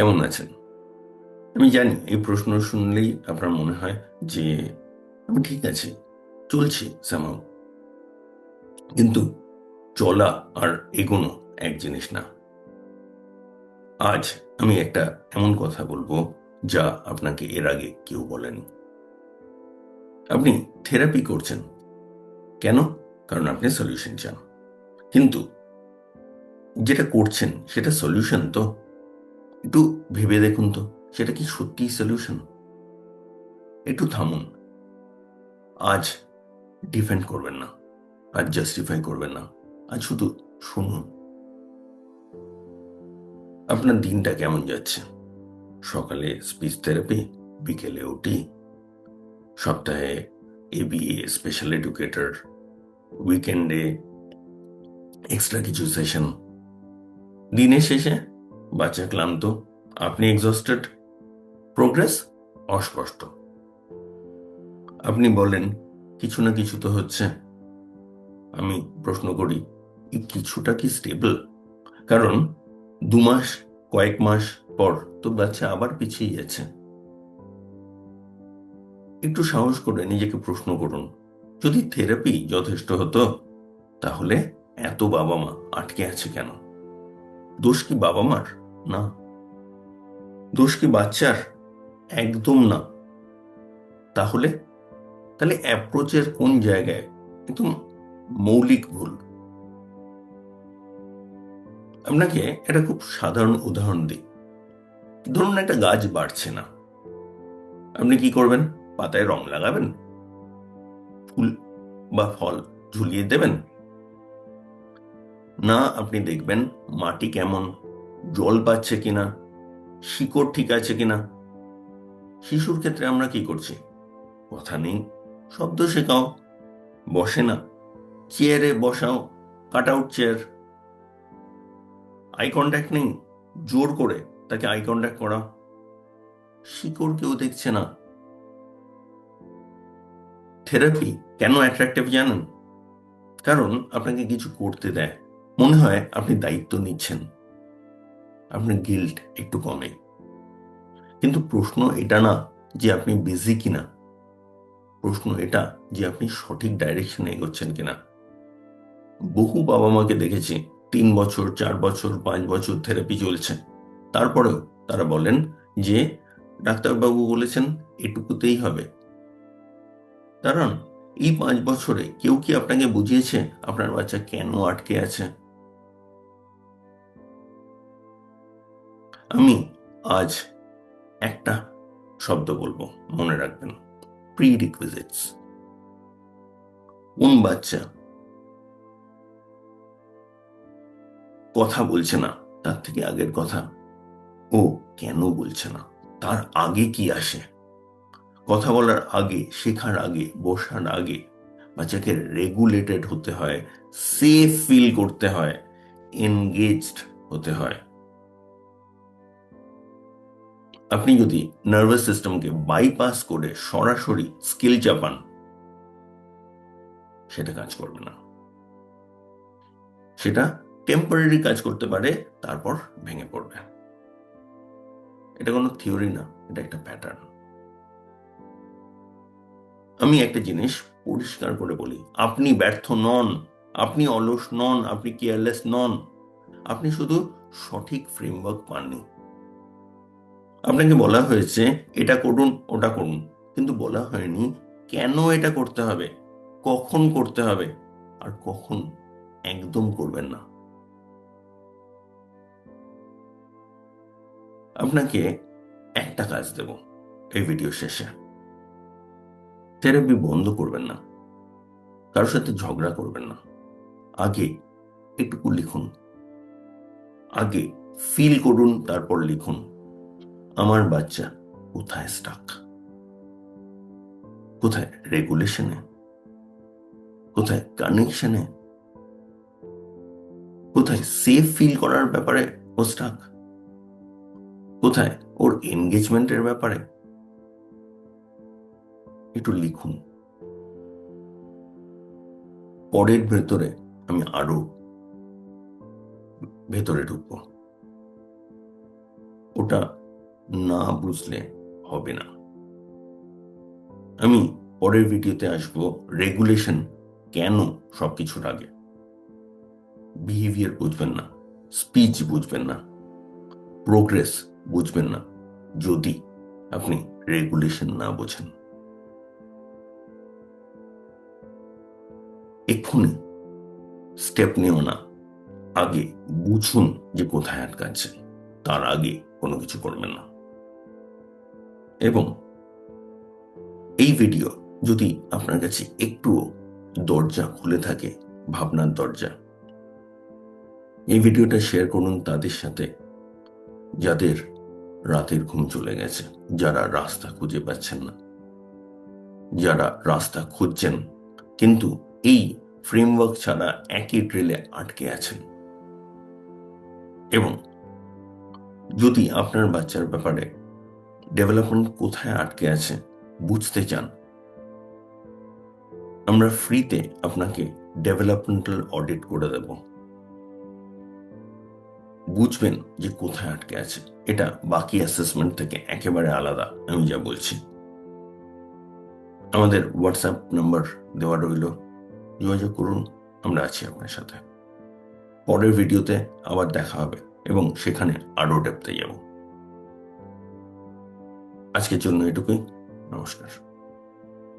কেমন আছেন? আমি জানি এই প্রশ্ন শুনলেই আপনার মনে হয় যে, আমি ঠিক আছি, চলছি সামাও কিন্তু চলা আর এগোনো এক জিনিস না। আজ আমি একটা এমন কথা বলব যা আপনাকে এর আগে কেউ বলেনি। আপনি থেরাপি করছেন। কেন? কারণ আপনি সলিউশন চান। কিন্তু যেটা করছেন, সেটা সলিউশন তো। একটু ভেবে দেখুন তো, সেটা কি সত্যি সলিউশন একটু থামুন। আজ ডিফেন্ড করবেন না, আজ জাস্টিফাই করবেন না, আজ শুধু শুনুন। আপনার দিনটা কেমন যাচ্ছে? সকালে স্পিচ থেরাপি বিকেলে ওটি সপ্তাহে এবিএ স্পেশাল এডুকেটর উইকেন্ডে এক্সট্রা কিছু সেশন দিনের শেষে বাচ্চা ক্লান্ত, আপনি এক্সস্টেড প্রোগ্রেস অস্পষ্ট। আপনি বলেন, কিছু না কিছু তো হচ্ছে। আমি প্রশ্ন করি কিছুটা কি স্টেবল কারণ দু মাস, কয়েক মাস পর তো বাচ্চা আবার পিছিয়ে যাচ্ছে। একটু সাহস করে নিজেকে প্রশ্ন করুন, যদি থেরাপি যথেষ্ট হতো, তাহলে এত বাবা মা আটকে আছে কেন? দোষ কি বাবা মার না। দোষ কি বাচ্চার? একদম না। তাহলে? তাহলে অ্যাপ্রোচের কোন জায়গায়? একদম মৌলিক ভুল। আপনাকে একটা খুব সাধারণ উদাহরণ দিই। ধরুন একটা গাছ বাড়ছে না। আপনি কি করবেন? পাতায় রং লাগাবেন? ফুল বা ফল ঝুলিয়ে দেবেন? না, আপনি দেখবেন মাটি কেমন? জল পাচ্ছে কিনা? শিকড় ঠিক আছে কিনা? শিশুর ক্ষেত্রে আমরা কি করছি? কথা নেই, শব্দ শেখাও। বসে না, চেয়ারে বসাও, cut out chair. Eye contact নেই, জোর করে তাকে আই কন্ট্যাক্ট করা। শিকড় কেউ দেখছে না। থেরাপি কেন অ্যাট্রাকটিভ জানেন? কারণ আপনাকে কিছু করতে দেয়। মনে হয় আপনি দায়িত্ব নিচ্ছেন। আপনার গিল্ট একটু কমে। কিন্তু প্রশ্ন এটা না যে আপনি বিজি কিনা। প্রশ্ন এটা যে আপনি সঠিক ডাইরেকশনে এগোচ্ছেন কিনা। বহু বাবা মাকে দেখেছি তিন বছর, চার বছর, পাঁচ বছর থেরাপি চলছে। তারপরেও তারা বলেন যে, ডাক্তারবাবু বলেছেন এটুকুতেই হবে। কারণ এই পাঁচ বছরে কেউ কি আপনাকে বুঝিয়েছে আপনার বাচ্চা কেন আটকে আছে? আমি আজ একটা শব্দ বলব, মনে রাখবেন প্রি রিকুইজিটস কোন বাচ্চা কথা বলছে না, তার থেকে আগের কথা, ও কেন বলছে না, তার আগে কি আসে? কথা বলার আগে, শেখার আগে, বসার আগে, বাচ্চাকে রেগুলেটেড হতে হয় সেফ ফিল করতে হয় এনগেজড হতে হয়। আপনি যদি নার্ভাস সিস্টেমকে বাইপাস করে সরাসরি স্কিল চাপান সেটা কাজ করবে না। সেটা টেম্পোরারি কাজ করতে পারে, তারপর ভেঙে পড়বে। এটা কোনো থিওরি না, এটা একটা প্যাটার্ন আমি একটা জিনিস পরিষ্কার করে বলি, আপনি ব্যর্থ নন, আপনি অলস নন, আপনি কেয়ারলেস নন, আপনি শুধু সঠিক ফ্রেমওয়ার্ক পাননি। আপনাকে বলা হয়েছে, এটা করুন, ওটা করুন। কিন্তু বলা হয়নি, কেন এটা করতে হবে? কখন করতে হবে? আর কখন একদম করবেন না। আপনাকে একটা কাজ দেব এই ভিডিও শেষে। থেরাপি বন্ধ করবেন না। কারোর সাথে ঝগড়া করবেন না। আগে একটুকু লিখুন। আগে ফিল করুন, তারপর লিখুন। আমার বাচ্চা কোথায় স্টাক কোথায় রেগুলেশনে কোথায় কানেকশনে কোথায় সেফ ফিল করার ব্যাপারে ও স্টাক কোথায় ওর এনগেজমেন্টের ব্যাপারে? একটু লিখুন। পরের ভেতরে আমি আরও ভেতরে ঢুকবো। ওটা না বুঝলে হবে না। আমি পরের ভিডিওতে আসব রেগুলেশন কেন সবকিছুর আগে। বিহেভিয়ার বুঝবেন না স্পিচ বুঝবেন না প্রোগ্রেস বুঝবেন না, যদি আপনি রেগুলেশন না বোঝেন। এক্ষুনি স্টেপ নিও না, আগে বুঝুন যে কোথায় আটকাচ্ছে, তার আগে কোনো কিছু করবেন না। এবং এই ভিডিও যদি আপনার কাছে একটুও দরজা খুলে থাকে, ভাবনার দরজা, এই ভিডিওটা শেয়ার করুন তাদের সাথে, যাদের রাতের ঘুম চলে গেছে, যারা রাস্তা খুঁজে পাচ্ছেন না, যারা রাস্তা খুঁজছেন, কিন্তু এই ফ্রেমওয়ার্ক ছাড়া একই ট্রেলে আটকে আছেন। এবং যদি আপনার বাচ্চার ব্যাপারে ডেভেলপমেন্ট কোথায় আটকে আছে, বুঝতে চান? আমরা ফ্রিতে আপনাকে ডেভেলপমেন্টাল অডিট করে দেব। বুঝবেন যে কোথায় আটকে আছে। এটা বাকি অ্যাসেসমেন্ট থেকে একেবারে আলাদা, আমি যা বলছি। আমাদের হোয়াটসঅ্যাপ নাম্বার দেওয়া রইল। যোগাযোগ করুন, আমরা আছি আপনার সাথে। পরের ভিডিওতে আবার দেখা হবে এবং সেখানে আরও ডেপতে যাব। আজকের জন্য এটুকুই। নমস্কার।